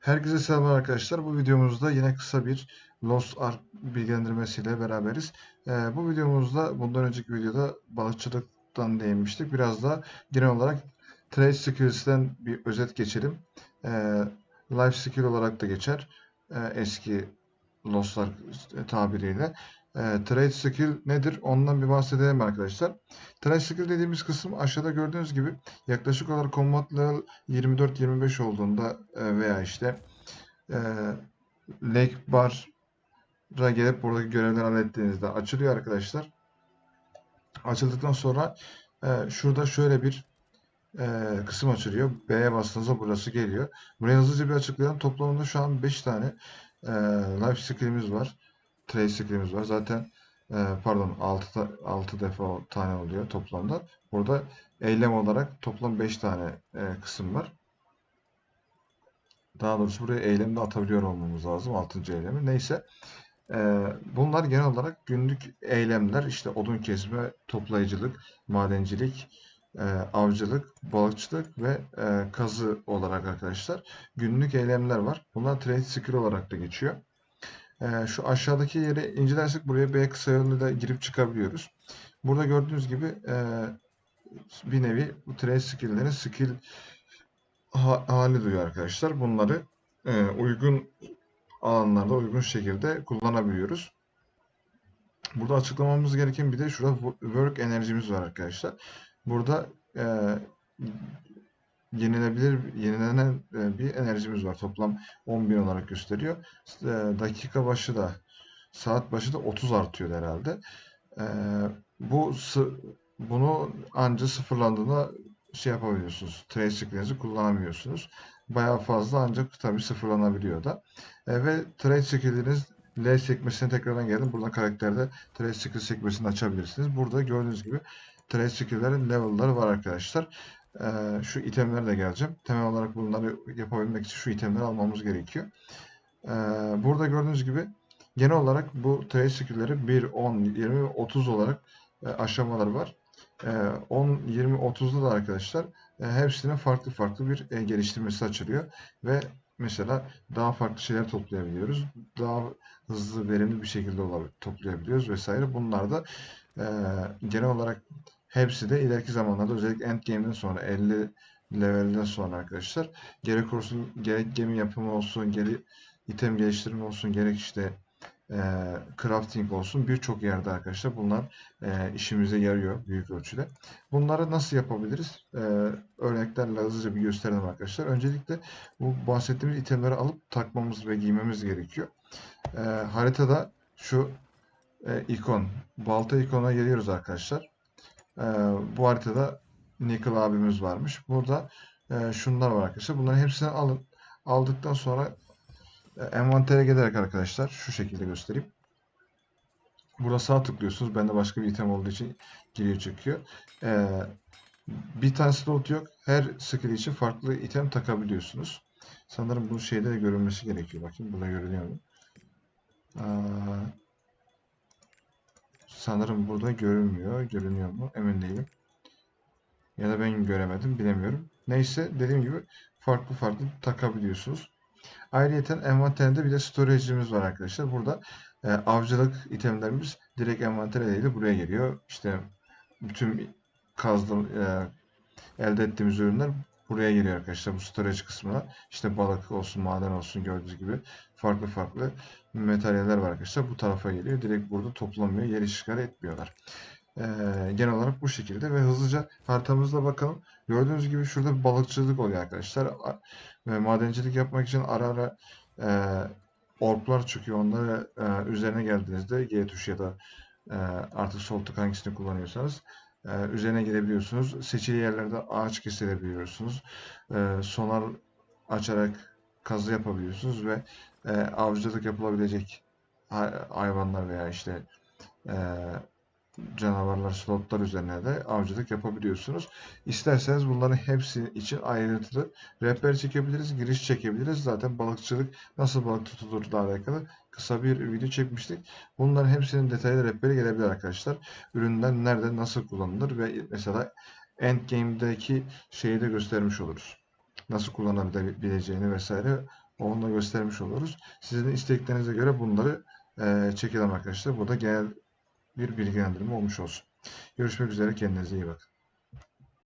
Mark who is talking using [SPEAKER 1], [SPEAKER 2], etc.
[SPEAKER 1] Herkese selamlar arkadaşlar. Bu videomuzda yine kısa bir Lost Ark bilgilendirmesiyle beraberiz. Ee, bu videomuzda bundan önceki videoda balıkçılıktan değinmiştik. Biraz da genel olarak Trade Skills'ten bir özet geçelim. Ee, Life Skill olarak da geçer. Ee, eski Lost Ark tabiriyle. Ee, Trade Skill nedir? Ondan bir bahsedelim arkadaşlar. Trade Skill dediğimiz kısım aşağıda gördüğünüz gibi yaklaşık olarak Combat Level 24-25 olduğunda e, veya işte e, Lake Bar'a gelip buradaki görevleri hallettiğinizde açılıyor arkadaşlar. Açıldıktan sonra e, şurada şöyle bir e, kısım açılıyor. B'ye bastığınızda burası geliyor. Buraya hızlıca bir açıklayalım. Toplamında şu an 5 tane e, life skill'imiz var. Trade skill'imiz var. Zaten e, pardon 6, ta- 6 defa tane oluyor toplamda. Burada eylem olarak toplam 5 tane e, kısım var. Daha doğrusu buraya eylemi de atabiliyor olmamız lazım. 6. eylemi. Neyse. Ee, bunlar genel olarak günlük eylemler. İşte odun kesme, toplayıcılık, madencilik, e, avcılık, balıkçılık ve e, kazı olarak arkadaşlar. Günlük eylemler var. Bunlar trade skill olarak da geçiyor. Ee, şu aşağıdaki yeri incelersek buraya B kısa yoluyla girip çıkabiliyoruz. Burada gördüğünüz gibi e, bir nevi bu trade skill'lerin skill ha- hali duyuyor arkadaşlar. Bunları e, uygun alanlarda uygun şekilde kullanabiliyoruz. Burada açıklamamız gereken bir de şurada wo- work enerjimiz var arkadaşlar. Burada e, yenilebilir, yenilenen e, bir enerjimiz var. Toplam 10.000 olarak gösteriyor. E, dakika başı da saat başı da 30 artıyor herhalde. E, bu bunu anca sıfırlandığında şey yapabiliyorsunuz. Trace screen'inizi kullanamıyorsunuz. Bayağı fazla ancak tabii sıfırlanabiliyor da. E, ve trade skill'iniz L sekmesine tekrardan geldim. Burada karakterde trade skill sekmesini açabilirsiniz. Burada gördüğünüz gibi trade skill'lerin level'ları var arkadaşlar. E, şu itemlere geleceğim. Temel olarak bunları yapabilmek için şu itemleri almamız gerekiyor. E, burada gördüğünüz gibi genel olarak bu trade skill'leri 1, 10, 20, 30 olarak e, aşamaları var. E, 10, 20, 30'da da arkadaşlar e, hepsinin farklı farklı bir e, geliştirmesi açılıyor ve mesela daha farklı şeyler toplayabiliyoruz. Daha hızlı, verimli bir şekilde toplayabiliyoruz vesaire. Bunlar da e, genel olarak hepsi de ileriki zamanlarda özellikle endgame'den sonra 50 levelden sonra arkadaşlar gerek olsun gerek gemi yapımı olsun, gerek item geliştirme olsun, gerek işte e, crafting olsun birçok yerde arkadaşlar bunlar e, işimize yarıyor büyük ölçüde. Bunları nasıl yapabiliriz? E, örneklerle hızlıca bir gösterelim arkadaşlar. Öncelikle bu bahsettiğimiz itemleri alıp takmamız ve giymemiz gerekiyor. E, haritada şu e, ikon, balta ikonuna geliyoruz arkadaşlar. E, bu haritada Nickel abimiz varmış. Burada e, şunlar var arkadaşlar. Bunların hepsini alın. Aldıktan sonra e, envantere gelerek arkadaşlar şu şekilde göstereyim. Burada sağ tıklıyorsunuz. Bende başka bir item olduğu için giriyor çıkıyor. E, bir tane slot yok. Her skill için farklı item takabiliyorsunuz. Sanırım bu şeyde de görünmesi gerekiyor. Bakayım burada görünüyor mu? Sanırım burada görünmüyor. Görünüyor mu? Emin değilim. Ya da ben göremedim. Bilemiyorum. Neyse dediğim gibi farklı farklı takabiliyorsunuz. Ayrıca envanterinde bir de storage'imiz var arkadaşlar. Burada e, avcılık itemlerimiz direkt envantere değil buraya geliyor. İşte bütün kazdım e, elde ettiğimiz ürünler buraya geliyor arkadaşlar bu storage kısmına. İşte balık olsun, maden olsun gördüğünüz gibi farklı farklı materyaller var arkadaşlar. Bu tarafa geliyor. Direkt burada toplanmıyor. Yer işgal etmiyorlar. Ee, genel olarak bu şekilde ve hızlıca haritamızda bakalım. Gördüğünüz gibi şurada bir balıkçılık oluyor arkadaşlar. Ve madencilik yapmak için ara ara e, orplar çıkıyor. Onları e, üzerine geldiğinizde G tuşu ya da e, artık sol tık hangisini kullanıyorsanız e, üzerine gelebiliyorsunuz. Seçili yerlerde ağaç kesilebiliyorsunuz. E, sonar açarak kazı yapabiliyorsunuz ve e, avcılık yapılabilecek hay- hayvanlar veya işte e, canavarlar, slotlar üzerine de avcılık yapabiliyorsunuz. İsterseniz bunların hepsi için ayrıntılı rehber çekebiliriz, giriş çekebiliriz. Zaten balıkçılık nasıl balık tutulurla alakalı kısa bir video çekmiştik. Bunların hepsinin detaylı rehberi gelebilir arkadaşlar. Ürünler nerede, nasıl kullanılır ve mesela Endgame'deki şeyi de göstermiş oluruz. Nasıl kullanabileceğini vesaire Onu da göstermiş oluruz. Sizin isteklerinize göre bunları e, çekelim arkadaşlar. Bu da genel bir bilgilendirme olmuş olsun. Görüşmek üzere. Kendinize iyi bakın.